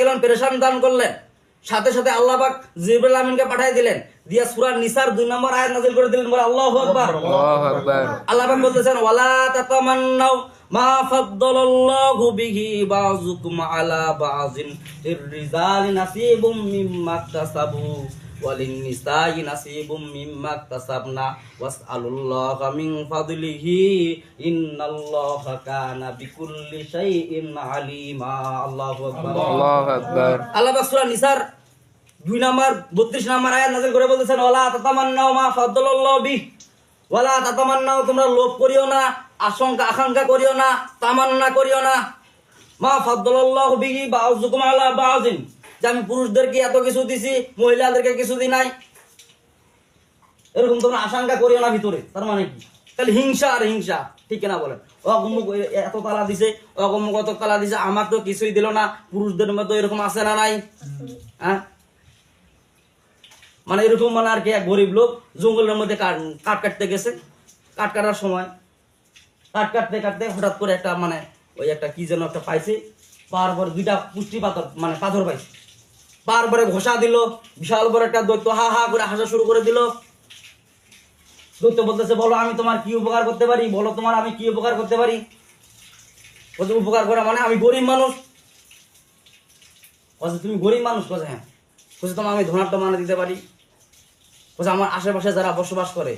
গেলেন পেরেশান দান করলেন। সাথে সাথে আল্লাহ পাক জিবরাইল আমিনকে পাঠিয়ে দিলেন। দিয়া সূরা নিসার দুই নম্বর আয়াত নাযিল করে দিলেন বলে আল্লাহু আকবার। আল্লাহু আকবার আল্লাহ পাক বলতেছেন ওয়ালা তাতামান্নাও মা ফাদ্দালাল্লাহু বিহি বাযুকুম আলা বাযিন লিররিজালি নাসিবুম মিম্মা ইকতাসাবু ওয়ালিন নিসাই নাসিবুম মিম্মা ইকতাসাবনা ওয়াসআলুল্লাহা মিন ফাদলিহি ইন্নাল্লাহা কানা বিকুল্লি শাইইন আলিমা আল্লাহু আকবার আল্লাহু আকবার আল্লাহ পাক সূরা নিসার দুই নাম্বার 32 নাম্বার আয়াত নাযিল করে বলতেছেন ওয়ালা তাতামান্নাও মা ফাদ্দালাল্লাহু বিহি ওয়ালা তাতামান্নাও তোমরা লোভ করিও না আশঙ্কা আকাঙ্ক্ষা করিও না তামান্না করিও না। মা ফাদ্দালাল্লাহু বিহি বাউযুকুম আলা বাউযিন। যে আমি পুরুষদেরকে এত কিছু দিছি, মহিলাদেরকে কিছু দি নাই। এরকম তোমরা আশঙ্কা করিও না ভিতরে, তার মানে কি? খালি হিংসা আর হিংসা, ঠিক না বলেন? অগমুক এত তালা দিছে অগমুক অত তালা দিছে, আমার তো কিছুই দিল না, পুরুষদের মধ্যে এরকম আছে না নাই? হ্যাঁ? মানে এরকম মানে আর কি এক গরিব লোক, জঙ্গলের মধ্যে কাঠ কাটতে গেছে, কাঠ কাটার সময়। কাঠ কাটতে কাটতে হঠাৎ করে একটা মানে ওই একটা কি যেন একটা পাইছে, পাওয়ার পর দুইটা পুষ্টি পাথর মানে পাথর পাইছে। পাওয়ার ঘোষা দিল, বিশাল বড় একটা দৈত্য, হা হা করে হাসা শুরু করে দিল। দৈত্য বলতেছে, বলো, আমি তোমার কি উপকার করতে পারি? বলো তোমার আমি কি উপকার করতে পারি? বলছে উপকার করা মানে আমি গরিব মানুষ। বলছে তুমি গরিব মানুষ, বলছে হ্যাঁ বলছে তোমার আমি ধনাট্য মানে দিতে পারি। বলছে, আমার আশেপাশে যারা বসবাস করে,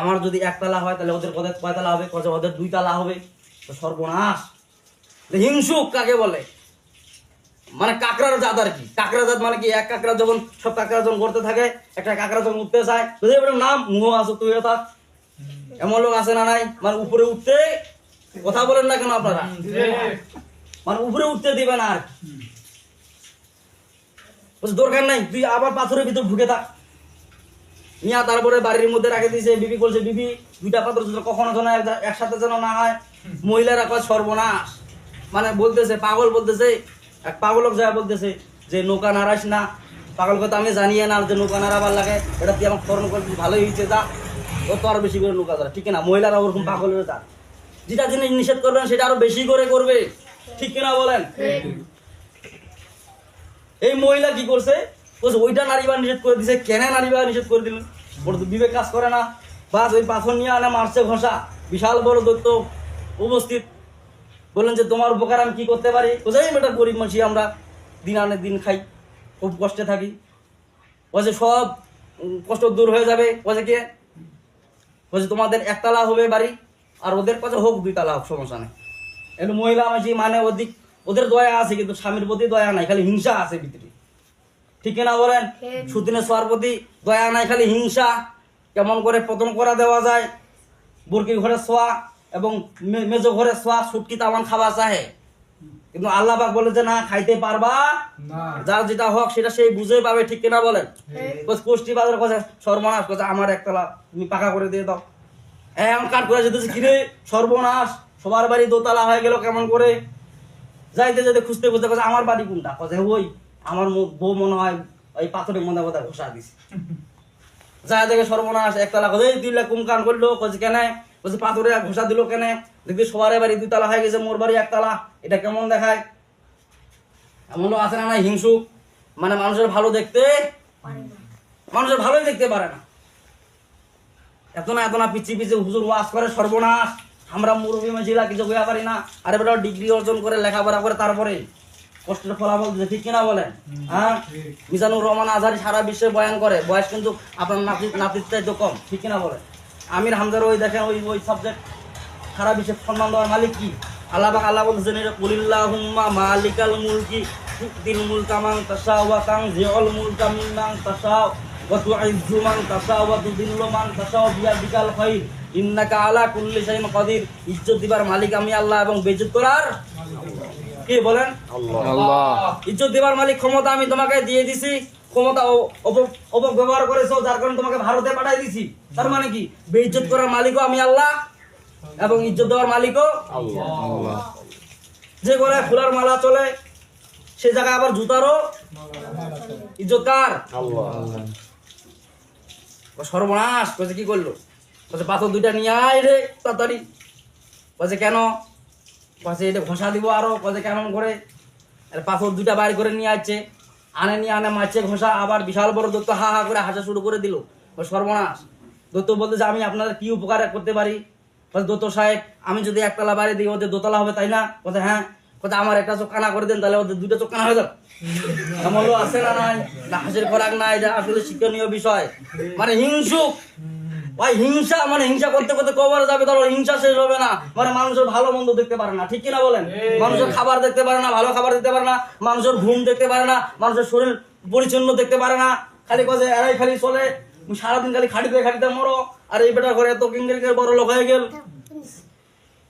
আমার যদি একতলা হয়, তাহলে ওদের কদের কয়তলা হবে? কত ওদের দুই তালা হবে। তো সর্বনাশ। হিংসুক কাকে বলে? মানে কাকড়ার জাত আর কি। কাকড়া জাত মানে কি এক কাকড়া যখন সব কাকড়া যখন করতে থাকে একটা কাকড়া যখন উঠতে চায় তো যে বলে, নাম মুহ আছো তুই থাক এমন লোক আছে না নাই? মানে উপরে উঠতে কথা বলেন না কেন আপনারা? মানে উপরে উঠতে দিবে না আর দরকার নাই তুই আবার পাথরের ভিতর ঢুকে থাক। মিয়া তারপরে বাড়ির মধ্যে রাখে দিয়েছে বিবি বলছে বিবি দুইটা পাথর যেন কখনো যেন একসাথে যেন না হয়। মহিলারা কয় সর্বনাশ। মানে বলতেছে পাগল বলতেছে এক পাগলক যা বলতেছে যে নৌকা নাড়াইস না। পাগল কথা আমি জানিয়ে না যে নৌকা নাড়াবার লাগে। এটা তুই আমার স্মরণ করবি ভালোই হয়েছে যা। ও তো আরও বেশি করে নৌকা ধরে ঠিক না মহিলারা ওরকম পাগল হয়ে যা। যেটা জিনিস নিষেধ করবেন সেটা আরও বেশি করে করবে। ঠিক কিনা বলেন? এই মহিলা কি করছে? বলছে ওইটা নারীবার নিষেধ করে দিছে। কেন নারীবার নিষেধ করে দিলেন? ওর তো বিবেক কাজ করে না। বাস ওই পাথর নিয়ে আনে মারছে ঘষা। বিশাল বড় দৈত্য উপস্থিত। বললেন যে তোমার উপকার আমি কি করতে পারি? এই বেটা গরিব মানুষ আমরা দিন আনে দিন খাই খুব কষ্টে থাকি। বলছে সব কষ্ট দূর হয়ে যাবে। বলছে কে? বলছে তোমাদের একতলা হবে বাড়ি আর ওদের কাছে হোক দুই তালা হোক সমস্যা নেই। একটু মহিলা মাঝি মানে ওদিক ওদের দয়া আছে কিন্তু স্বামীর প্রতি দয়া নাই খালি হিংসা আছে ভিতরে। ঠিক না বলেন? সুদিনে সোয়ার প্রতি দয়া নাই খালি হিংসা। কেমন করে পতন করা দেওয়া যায়? বুরকি ঘরে শোয়া এবং মেজো ঘরে শোয়া সুটকি তামান খাওয়া চাহে। কিন্তু আল্লাহ পাক বলে যে না খাইতে পারবা। যার যেটা হোক সেটা সেই বুঝে পাবে ঠিক কিনা বলেন? বস পুষ্টি বাজার কথা সর্বনাশ। কথা আমার একতলা তুমি পাকা করে দিয়ে দাও। হ্যাঁ আমার কাঠ করে যেতেছে কিরে? সর্বনাশ। সবার বাড়ি দোতলা হয়ে গেল কেমন করে? যাইতে যেতে খুঁজতে খুঁজতে কথা আমার বাড়ি কোনটা? কথা ওই আমার বউ মনে হয় ওই পাথরের মধ্যে কথা ঘষা দিছে যা দেখে সর্বনাশ একতলা কথা দুই লাখ কুম কান করল। কছে কেন? বলছে পাথরে ঘষা দিল কেন? দেখবি সবার বাড়ি দুতলা হয়ে গেছে মোর বাড়ি একতলা এটা কেমন দেখায়? এমন আছে না হিংসুক মানে মানুষের ভালো দেখতে মানুষের ভালোই দেখতে পারে না। এত না এত না পিছি পিছি হুজুর ওয়াজ করে সর্বনাশ। আমরা মুরব্বী মহিলা কিছু হইয়া পারি না। আরে বেটা ডিগ্রি অর্জন করে লেখাপড়া করে তারপরে কষ্টের ফলাফল দিতে ঠিক কিনা বলেন? হ্যাঁ? মিজানুর রহমান আজহারি সারা বিশ্বে বয়ান করে বয়স কিন্তু আপনার নাতি নাতির চাইতে কম ঠিক কিনা বলেন? আমির হামদার ওই দেখেন ওই ওই সাবজেক্ট খারাপ বিশ্বে সম্মান দেওয়ার মালিক কি? আল্লাহ আল্লাহ বলতেছেন এটা কুলিল্লাহুম্মা মালিকাল মুলকি তুতিল মুলকা মান তাশাউ ওয়া তানজিউল মুলকা মিম্মান ওয়া তুইজ্জু মান তাশাউ ওয়া তুযিল্লু মান তাশাউ বিয়াদিকাল খাইর। ইন্নাকা আলা কুল্লি শাইইন কাদির। ইজ্জত দিবার মালিক আমি আল্লাহ এবং বেইজ্জত করার কি বলেন? আল্লাহ। ইজ্জত দেবার মালিক ক্ষমতা আমি তোমাকে দিয়ে দিছি। ক্ষমতা অপব্যবহার করেছ যার কারণে তোমাকে ভারতে পাঠাই দিছি। তার মানে কি? বেইজ্জত করার মালিকও আমি আল্লাহ এবং ইজ্জত দেওয়ার মালিকও যে করে ফুলার মালা চলে সে জায়গায় আবার জুতারও ইজ্জত কার? সর্বনাশ কয়েছে কি করল? বলছে পাথর দুইটা নিয়ে আয় রে তাড়াতাড়ি। বলছে কেন? বলছে এটা ঘষা দিব আরও। বলছে কেমন করে আর পাথর দুইটা বাইর করে নিয়ে আসছে। আনে নিয়ে আনে মাছে ঘষা, আবার বিশাল বড় দত্ত হা হা করে হাসা শুরু করে দিল। ও সর্বনাশ। দত্ত বলতে যে আমি আপনাদের কি উপকার করতে পারি? দত্ত সাহেব, আমি যদি একতলা বাড়ি দিই, ওদের দোতলা হবে, তাই না? কোথায় হ্যাঁ। কোথায় আমার একটা চোখ কানা করে দেন, তাহলে ওদের দুটো চোখ কানা হয়ে যাবে। এমন আছে না নাই? না, হাসির খোরাক নাই আসলে শিক্ষণীয় বিষয়। মানে হিংসুক। ভাই হিংসা মানে হিংসা করতে করতে কবর যাবে তার হিংসা শেষ হবে না। মানে মানুষের ভালো মন্দ দেখতে পারে না ঠিক কিনা বলেন? মানুষের খাবার দেখতে পারে না ভালো খাবার দেখতে পারে না মানুষের ঘুম দেখতে পারে না মানুষের শরীর পরিচ্ছন্ন দেখতে পারে না। খালি কাজে এরাই খালি চলে সারাদিন খালি খাটিতে খাটিতে মরো আর এই বেটার ঘরে এত কিঙ্গের বড় লোক হয়ে গেল।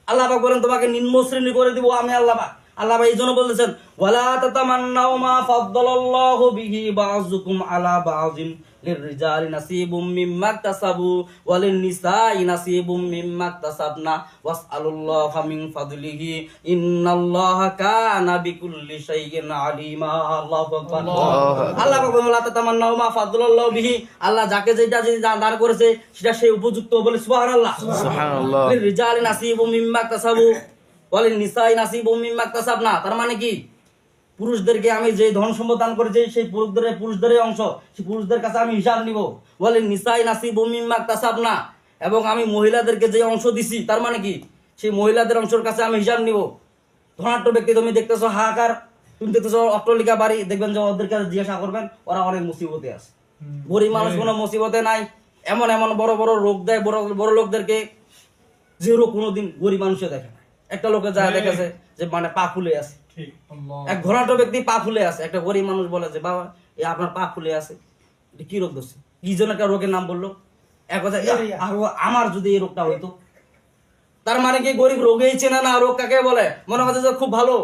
আল্লাহ পাক বলেন তোমাকে নিম্ন শ্রেণি করে দিব আমি আল্লাহ পাক। আল্লাহ ভাই এই জন্য বলতেছেন ওয়ালা তাতামান্নাউ মা ফাদ্দালাল্লাহু বিহি বাযুকুম আলা বাযিন। লিররিজালি নাসিবুম মিম্মা ইকতাসাবু ওয়ালিন নিসাই নাসিবুম মিম্মা ইকতাসাবনা ওয়াসআলুল্লাহা মিন ফাদলিহি ইন্নাল্লাহা কানা বিকুল্লি শাইইন আলিমা। আল্লাহু আকবার। আল্লাহ পাক বলেন ওয়ালা তাতামান্নাউ মা ফাদ্দালাল্লাহু বিহি। আল্লাহ যাকে যেটা যে দান করেছে সেটা সেই উপযুক্ত বলে সুবহানাল্লাহ। সুবহানাল্লাহ। রিজালি নাসিবু মিম্মা ইকতাসাবু বলেন নিসাই নাসিবু মিম্মা ইকতাসাবনা তার মানে কি? পুরুষদেরকে আমি যে ধন সম্পদ দান করেছি সেই পুরুষদের পুরুষদের অংশ। সেই পুরুষদের কাছে আমি হিসাব নিব। বলে নিসাই নাসি নাসিবু মিম্মা ইকতাসাবনা এবং আমি মহিলাদেরকে যে অংশ দিছি তার মানে কি? সেই মহিলাদের অংশের কাছে আমি হিসাব নিব। ধনাঢ্য ব্যক্তি তুমি দেখতেছো হাহাকার তুমি দেখতেছো অট্টলিকা বাড়ি দেখবেন যে ওদের কাছে জিজ্ঞাসা করবেন ওরা অনেক মুসিবতে আছে। গরিব মানুষ কোনো মুসিবতে নাই। এমন এমন বড় বড় রোগ দেয় বড় বড় লোকদেরকে যে রোগ কোনোদিন গরিব মানুষে দেখে না একটা লোকে যা দেখেছে যে মানে পা ফুলে আছে। এক ঘোরাটো ব্যক্তি পা ফুলে আছে একটা গরিব মানুষ বলে যে বাবা এ আপনার পা ফুলে আছে। কি রোগ ধরছে? কি জন্য একটা রোগের নাম বলল। এক কথা আরও আমার যদি এই রোগটা হইতো? তার মানে কি গরিব রোগেই চেনে না রোগ কাকে বলে? মনে হচ্ছে যে খুব ভালো।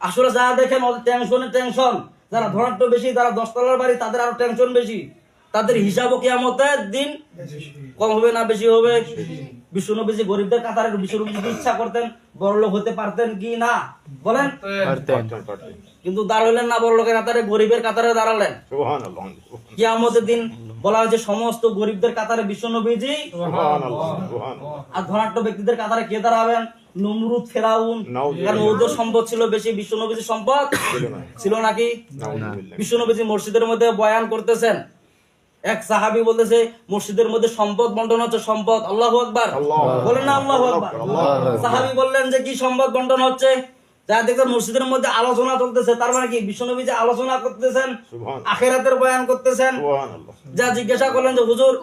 আসলে যা দেখেন টেনশনে টেনশন যারা ধনাঢ্য বেশি যারা দশতলার বাড়ি তাদের আরও টেনশন বেশি। তাদের হিসাবও কেয়ামতের দিন কম হবে না বেশি হবে? বিশ্বনবীজি গরিবদের কাতারে বিশ্বনবী যদি ইচ্ছা করতেন বড়লোক হতে পারতেন কি না? বলেন। কিন্তু দাঁড়ালেন না বড়লোকের কাতারে গরিবের কাতারে দাঁড়ালেন। সুবহানাল্লাহ কিয়ামতের দিন বলা হয়েছে সমস্ত গরিবদের কাতারে বিশ্বনবীজি। সুবহানাল্লাহ সুবহানাল্লাহ। আর ধনাঢ্য ব্যক্তিদের কাতারে কে দাঁড়াবেন? নমরুদ ফেরাউন। কারণ ওদের সম্পদ ছিল বেশি বিশ্বনবীজির সম্পদ ছিল নাকি? বিশ্বনবীজি মসজিদের মধ্যে বয়ান করতেছেন এক সাহাবি বলতেছে মসজিদের মধ্যে সম্পদ বন্টন হচ্ছে সম্পদ। আল্লাহ আকবার। বলেন না আল্লাহ আকবার। সাহাবি বললেন যে কি সম্পদ বন্টন হচ্ছে? যা দেখবেন মসজিদের মধ্যে আলোচনা চলতেছে। তার মানে কি? বিশ্বনবী যে আলোচনা করতেছেন আখেরাতের বয়ান করতেছেন যা জিজ্ঞাসা করলেন যে হুজুর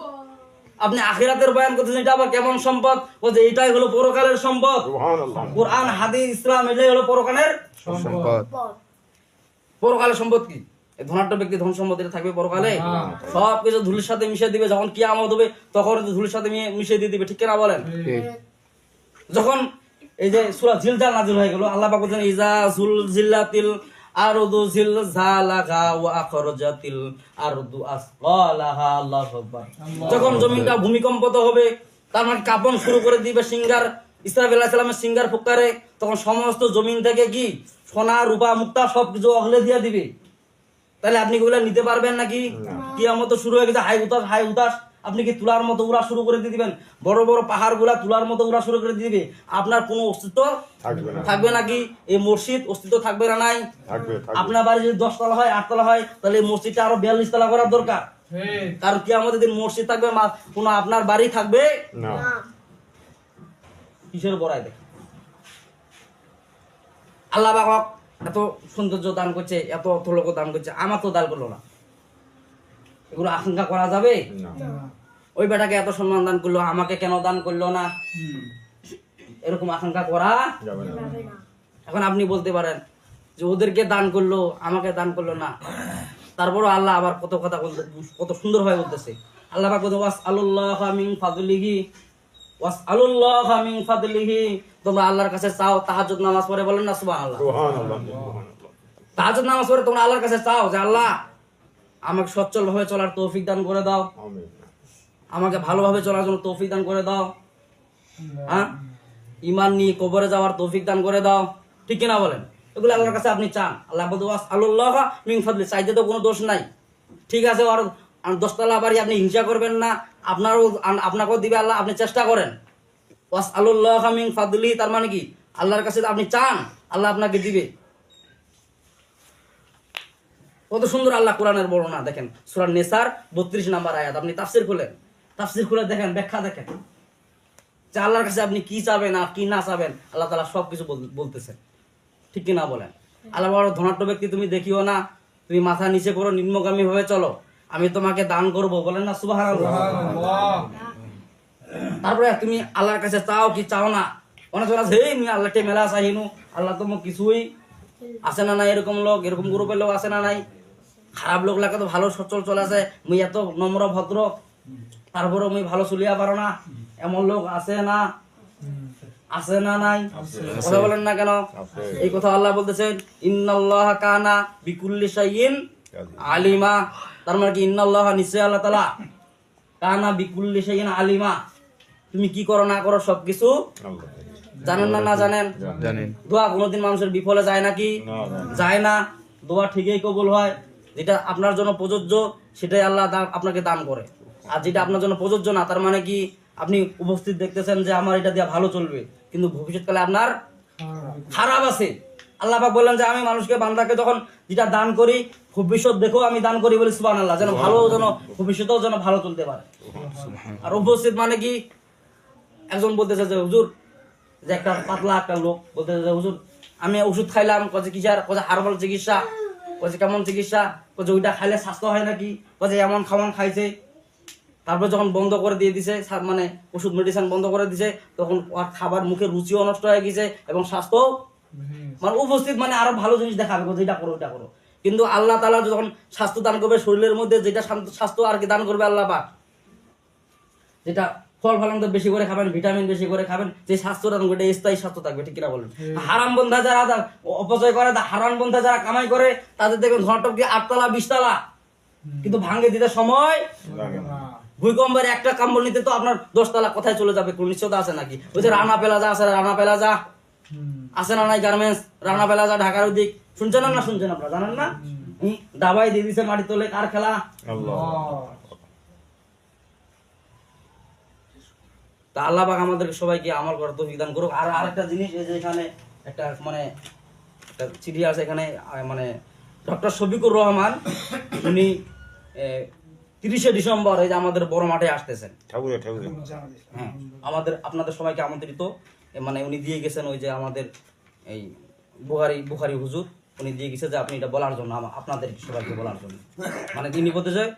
আপনি আখিরাতের বয়ান করতেছেন এটা আবার কেমন সম্পদ? বলছে এটাই হলো পরকালের সম্পদ। কোরআন হাদিস ইসলাম এটাই হলো পরকালের সম্পদ। পরকালের সম্পদ কি? ধনাঢ্য ব্যক্তি ধন সম্পদ এটা থাকবে পরকালে? সব কিছু ধুলির সাথে মিশিয়ে দিবে যখন কি আমদ হবে তখন ধুলির সাথে মিশিয়ে দিয়ে দিবে ঠিক কিনা বলেন? যখন এই যে সূরা জিলজাল নাজিল হয়ে গেল আল্লাহ পাক বলেন ইজা জুলজিল্লাতিল আরদু জিলজালাহা ওয়া আখরাজাতিল আরদু আসqalaha আল্লাহু আকবার। যখন জমিনটা ভূমিকম্পিত হবে তার মানে কাঁপন শুরু করে দিবে সিঙ্গার ইসরাফিল আলাইহিস সালামের সিঙ্গার ফুকারে তখন সমস্ত জমিন থেকে কি? সোনা রূপা মুক্তা সবকিছু অগলে দিয়ে দিবে। তাহলে আপনি কি নিতে পারবেন নাকি? কিয়ামত শুরু হয়ে গেছে। হাই উতাস হাই উতাস আপনি কি তুলার মতো উড়া শুরু করে দিয়ে দিবেন? বড় বড় পাহাড়গুলা তুলার মতো উড়া শুরু করে দিয়ে দিবে। আপনার কোনো অস্তিত্ব থাকবে নাকি এই মসজিদ অস্তিত্ব থাকবে না নাই? আপনার বাড়ি যদি দশতলা হয় আটতলা হয় তাহলে এই মসজিদটা আরও বিয়াল্লিশ তলা করার দরকার। কারণ কি আমাদের দিন মসজিদ থাকবে কোনো আপনার বাড়ি থাকবে না। কিসের বড়াই দেখ আল্লাহ বাবা এত সৌন্দর্য দান করছে এত অর্থ লোক দান করছে আমার তো দান করল না। এগুলো আশঙ্কা করা যাবে? ওই বেটাকে এত সম্মান দান করল আমাকে কেন দান করল না? এরকম আশঙ্কা করা এখন আপনি বলতে পারেন যে ওদেরকে দান করল আমাকে দান করল না। তারপরও আল্লাহ আবার কত কথা বলতে কত সুন্দর হয়ে বলতেছে। আল্লাহ পাক ওয়াস আলুল্লাহ মিন ফাদলিহি ওয়াস আলুল্লাহ মিন ফাদলিহি তোমরা আল্লাহর কাছে চাও তাহাজ্জুদ নামাজ পড়ে বলেন না সুবহানাল্লাহ। সুবহানাল্লাহ তাহাজ্জুদ নামাজ পড়ে তোমরা আল্লাহর কাছে চাও যে আল্লাহ আমাকে সচ্ছল ভাবে চলার তৌফিক দান করে দাও। আমাকে ভালোভাবে চলার জন্য তৌফিক দান করে দাও। হ্যাঁ? ইমান নিয়ে কবরে যাওয়ার তৌফিক দান করে দাও। ঠিক কিনা বলেন? এগুলো আল্লাহর কাছে আপনি চান। আল্লাহ আল্লাহ মিং ফাদলি চাইতে তো কোনো দোষ নাই। ঠিক আছে আর আর দশতলা বাড়ি আপনি হিংসা করবেন না। আপনারও আপনাকেও দিবে আল্লাহ আপনি চেষ্টা করেন। ওয়াস তার মানে কি? আল্লাহর কাছে আপনি চান, আল্লাহ আপনাকে দিবে। কত সুন্দর আল্লাহ কোরআনের বর্ণনা, দেখেন। সুরান নেসার বত্রিশ নাম্বার আয়াত, আপনি তাফসির খুলেন। তাফসির খুলে দেখেন, ব্যাখ্যা দেখেন। যে আল্লাহর কাছে আপনি কি চাবেন আর কি না চাবেন, আল্লাহ তালা সব কিছু বলতেছেন। ঠিক কি না বলেন? আল্লাহ বড় ধনাঢ্য ব্যক্তি, তুমি দেখিও না। তুমি মাথা নিচে করো, নিম্নগামী হয়ে চলো। আমি তোমাকে দান করব, বলেন না সুবাহ তারপরে তুমি আল্লাহর কাছে চাও কি চাও না? অনেক আছে "হেই, মুই আল্লাহকে মেলা চাহিনু আল্লাহ তো কিছুই আছে না নাই এরকম লোক এরকম গ্রুপের লোক আছে না নাই। খারাপ লোক লাগে তো ভালো সচল চলে আছে মুই এত নম্র ভদ্র তারপরে মুই ভালো চলিয়া পারো না। এমন লোক আছে না আছে না নাই। কথা বলেন না কেন? এই কথা আল্লাহ বলতেছেন ইন্নাল্লাহ কানা বিকুল্লি শাইইন আলিমা। তার মানে কি ইন্নাল্লাহ নিশ্চয় আল্লাহ তাআলা কানা বিকুল্লি শাইইন আলিমা। তুমি কি করো না করো সবকিছু? জানেন না না জানেন? জানেন। দোয়া কোনোদিন মানুষের বিফলে যায় নাকি যায় না। দোয়া ঠিকই কবুল হয়। যেটা আপনার জন্য প্রযোজ্য সেটাই আল্লাহ আপনাকে দান করে। আর যেটা আপনার জন্য প্রযোজ্য না তার মানে কি? আপনি উপস্থিত দেখতেছেন যে আমার এটা দিয়ে ভালো চলবে। কিন্তু ভবিষ্যৎকালে আপনার খারাপ আছে। আল্লাহ পাক বললেন যে আমি মানুষকে বান্দাকে যখন যেটা দান করি ভবিষ্যৎ দেখো আমি দান করি বলি সুবান আল্লাহ যেন ভালো যেন ভবিষ্যতেও যেন ভালো চলতে পারে। আর উপস্থিত মানে কি? একজন বলতেছে যে, হুজুর, যে একটা পাতলা একটা লোক বলতেছে যে, হুজুর, আমি ওষুধ খাইলাম কছে কিসার কছে হার্বাল চিকিৎসা কছে কেমন চিকিৎসা? কছে ওইটা খাইলে স্বাস্থ্য হয় নাকি? কছে এমন খাওয়ান খাইছে। তারপর যখন বন্ধ করে দিয়ে দিছে মানে ওষুধ মেডিসিন বন্ধ করে দিছে, তখন আর খাবার মুখে রুচিও নষ্ট হয়ে গেছে এবং স্বাস্থ্য মানে উপস্থিত মানে আরও ভালো জিনিস দেখাবে যে এটা করো এটা করো। কিন্তু আল্লাহ তালা যখন স্বাস্থ্য দান করবে, শরীরের মধ্যে যেটা স্বাস্থ্য আর কি দান করবে আল্লাহ পাক, যেটা ফল ফলন তো বেশি করে খাবেন ভিটামিন বেশি করে খাবেন যে স্বাস্থ্যটা থাকবে এটা স্থায়ী স্বাস্থ্য থাকবে ঠিক কিনা বলেন? হারাম বন্ধা যারা অপচয় করে হারাম বন্ধা যারা কামাই করে তাদের দেখবেন ঘন্টক দিয়ে আটতলা বিশতলা। কিন্তু ভাঙ্গে দিতে সময় ভূমিকম্পের একটা কাম্বল নিতে তো আপনার দশতলা কোথায় চলে যাবে? কোন নিশ্চয়তা আছে নাকি? ওই যে রানা পেলাজা আছে রানা পেলাজা। আছে না নাই গার্মেন্টস? রানা পেলাজা ঢাকার ওদিক। শুনছেন না শুনছেন আপনারা জানেন না? দাবাই দিয়ে দিছে মাটি তোলে কার খেলা? তা আল্লাহ পাক আমাদেরকে সবাইকে আমল করার তৌফিক দান করুক। আর আরেকটা জিনিস এই যে এখানে একটা মানে একটা চিঠি আছে এখানে মানে ডক্টর শফিকুর রহমান উনি তিরিশে ডিসেম্বর এই যে আমাদের বড় মাঠে আসতেছেন। ঠাকুরে ঠাকুরে। হ্যাঁ আমাদের আপনাদের সবাইকে আমন্ত্রিত। মানে উনি দিয়ে গেছেন ওই যে আমাদের এই বুহারি বুহারি হুজুর উনি দিয়ে গেছে যে আপনি এটা বলার জন্য আপনাদের সবাইকে বলার জন্য। মানে তিনি বলতে চায়